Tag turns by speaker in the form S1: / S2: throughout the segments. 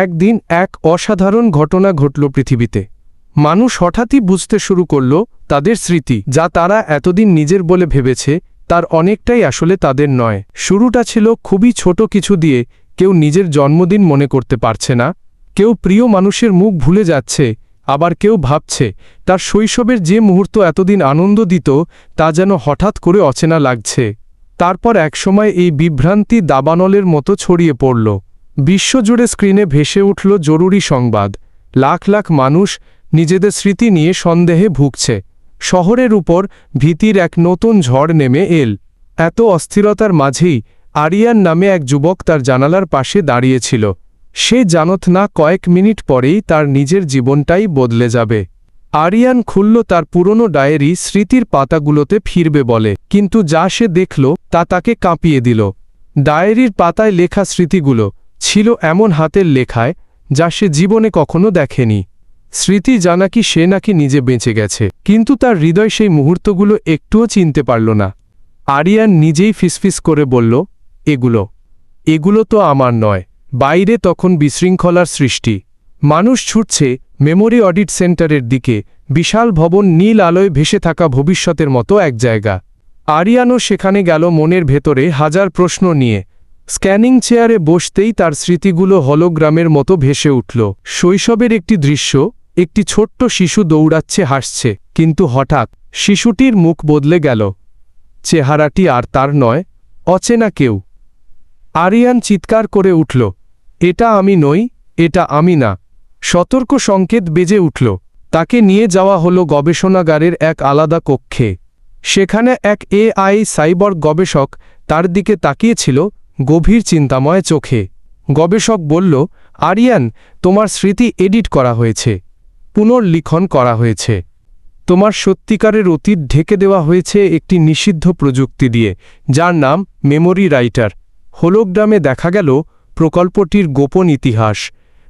S1: একদিন এক অসাধারণ ঘটনা ঘটল পৃথিবীতে। মানুষ হঠাৎই বুঝতে শুরু করল, তাদের স্মৃতি, যা তারা এতদিন নিজের বলে ভেবেছে, তার অনেকটাই আসলে তাদের নয়। শুরুটা ছিল খুবই ছোট কিছু দিয়ে, কেউ নিজের জন্মদিন মনে করতে পারছে না, কেউ প্রিয় মানুষের মুখ ভুলে যাচ্ছে, আবার কেউ ভাবছে, তার শৈশবের যে মুহূর্ত এতদিন আনন্দ দিত, তা যেন হঠাৎ করে অচেনা লাগছে। তারপর একসময় এই বিভ্রান্তি দাবানলের মতো ছড়িয়ে পড়ল। বিশ্বজুড়ে স্ক্রিনে ভেসে উঠল জরুরি সংবাদ। লাখ লাখ মানুষ নিজেদের স্মৃতি নিয়ে সন্দেহে ভুগছে। শহরের উপর ভীতির এক নতুন ঝড় নেমে এল। এত অস্থিরতার মাঝেই আরিয়ান নামে এক যুবক তার জানালার পাশে দাঁড়িয়েছিল। সে জানত না কয়েক মিনিট পরেই তার নিজের জীবনটাই বদলে যাবে। আরিয়ান খুলল তার পুরনো ডায়েরি স্মৃতির পাতাগুলোতে ফিরবে বলে, কিন্তু যা সে দেখল তা তাকে কাঁপিয়ে দিল। ডায়েরির পাতায় লেখা স্মৃতিগুলো ছিল এমন হাতের লেখায় যা সে জীবনে কখনো দেখেনি। স্মৃতি জানা কি সে নাকি নিজে বেঁচে গেছে। কিন্তু তার হৃদয় সেই মুহূর্তগুলো একটুও চিনতে পারল না। আরিয়ান নিজেই ফিসফিস করে বলল, এগুলো এগুলো তো আমার নয়। বাইরে তখন বিশৃঙ্খলার সৃষ্টি। মানুষ ছুটছে মেমোরি অডিট সেন্টারের দিকে। বিশাল ভবন নীল আলোয় ভেসে থাকা ভবিষ্যতের মতো এক জায়গা। আরিয়ানও সেখানে গেল মনের ভেতরে হাজার প্রশ্ন নিয়ে। স্ক্যানিং চেয়ারে বসতেই তার স্মৃতিগুলো হলোগ্রামের মতো ভেসে উঠল। শৈশবের একটি দৃশ্য, একটি ছোট্ট শিশু দৌড়াচ্ছে, হাসছে, কিন্তু হঠাৎ শিশুটির মুখ বদলে গেল। চেহারাটি আর তার নয়, অচেনা কেউ। আরিয়ান চিৎকার করে উঠল, এটা আমি নই, এটা আমি না। সতর্ক সংকেত বেজে উঠল। তাকে নিয়ে যাওয়া হল গবেষণাগারের এক আলাদা কক্ষে। সেখানে এক এআই সাইবর গবেষক তার দিকে তাকিয়েছিল গভীর চিন্তাময় চোখে। গবেষক বলল, আরিয়ান, তোমার স্মৃতি এডিট করা হয়েছে, পুনর্লিখন করা হয়েছে। তোমার সত্যিকারের অতীত ঢেকে দেওয়া হয়েছে একটি নিষিদ্ধ প্রযুক্তি দিয়ে, যার নাম মেমোরি রাইটার। হোলোগ্রামে দেখা গেল প্রকল্পটির গোপন ইতিহাস।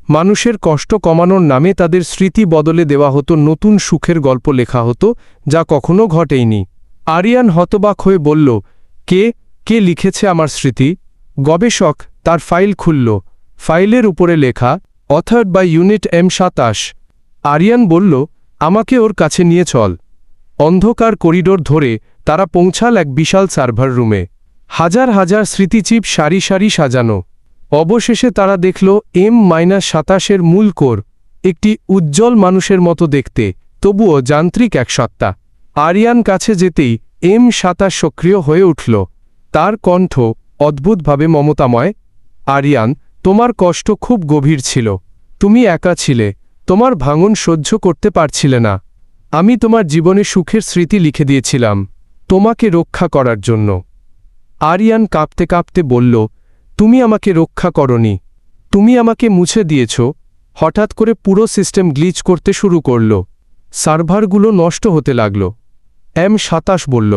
S1: মানুষের কষ্ট কমানোর নামে তাদের স্মৃতি বদলে দেওয়া হতো নতুন সুখের গল্প লেখা হতো, যা কখনো ঘটেইনি। আরিয়ান হতবাক হয়ে বলল, কে কে লিখেছে আমার স্মৃতি? গবেষক তার ফাইল খুলল। ফাইলের উপরে লেখা, অথার্ড বাই ইউনিট এম সাতাশ। আরিয়ান বলল, আমাকে ওর কাছে নিয়ে চল। অন্ধকার করিডোর ধরে তারা পৌঁছাল এক বিশাল সার্ভার রুমে। হাজার হাজার স্মৃতিচিপ সারি সারি সাজানো। অবশেষে তারা দেখল এম মাইনাস সাতাশের মূল কোর, একটি উজ্জ্বল মানুষের মতো দেখতে, তবুও যান্ত্রিক এক সত্তা। আরিয়ান কাছে যেতেই এম সাতাশ সক্রিয় হয়ে উঠল। তার কণ্ঠ অদ্ভুতভাবে মমতাময়, আরিয়ান, তোমার কষ্ট খুব গভীর ছিল। তুমি একা ছিলে। তোমার ভাঙন সহ্য করতে পারছিলে না। আমি তোমার জীবনে সুখের স্মৃতি লিখে দিয়েছিলাম, তোমাকে রক্ষা করার জন্য। আরিয়ান কাঁপতে কাঁপতে বলল, তুমি আমাকে রক্ষা করনি। তুমি আমাকে মুছে দিয়েছ। হঠাৎ করে পুরো সিস্টেম গ্লিচ করতে শুরু করল। সার্ভারগুলো নষ্ট হতে লাগল। এম সাতাশ বলল,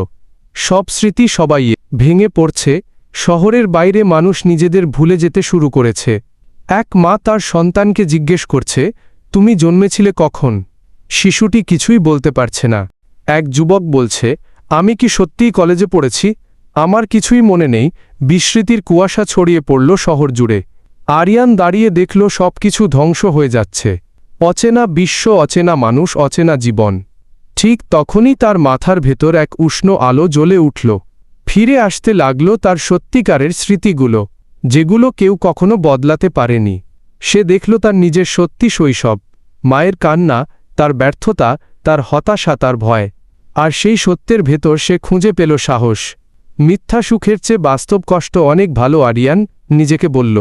S1: সব স্মৃতি সবাই ভেঙে পড়ছে শহরের বাইরে মানুষ নিজেদের ভুলে যেতে শুরু করেছে। এক মা তার সন্তানকে জিজ্ঞেস করছে, তুমি জন্মেছিলে কখন? শিশুটি কিছুই বলতে পারছে না। এক যুবক বলছে, আমি কি সত্যিই কলেজে পড়েছি? আমার কিছুই মনে নেই। বিস্মৃতির কুয়াশা ছড়িয়ে পড়ল শহর জুড়ে। আরিয়ান দাঁড়িয়ে দেখল সবকিছু ধ্বংস হয়ে যাচ্ছে। অচেনা বিশ্ব, অচেনা মানুষ, অচেনা জীবন। ঠিক তখনই তার মাথার ভেতর এক উষ্ণ আলো জ্বলে উঠল। ফিরে আসতে লাগল তার সত্যিকারের স্মৃতিগুলো, যেগুলো কেউ কখনো বদলাতে পারেনি। সে দেখল তার নিজের সত্যি শৈশব, মায়ের কান্না, তার ব্যর্থতা, তার হতাশা, তার ভয়। আর সেই সত্যের ভেতর সে খুঁজে পেল সাহস। মিথ্যা সুখের চেয়ে বাস্তব কষ্ট অনেক ভালো, আরিয়ান নিজেকে বলল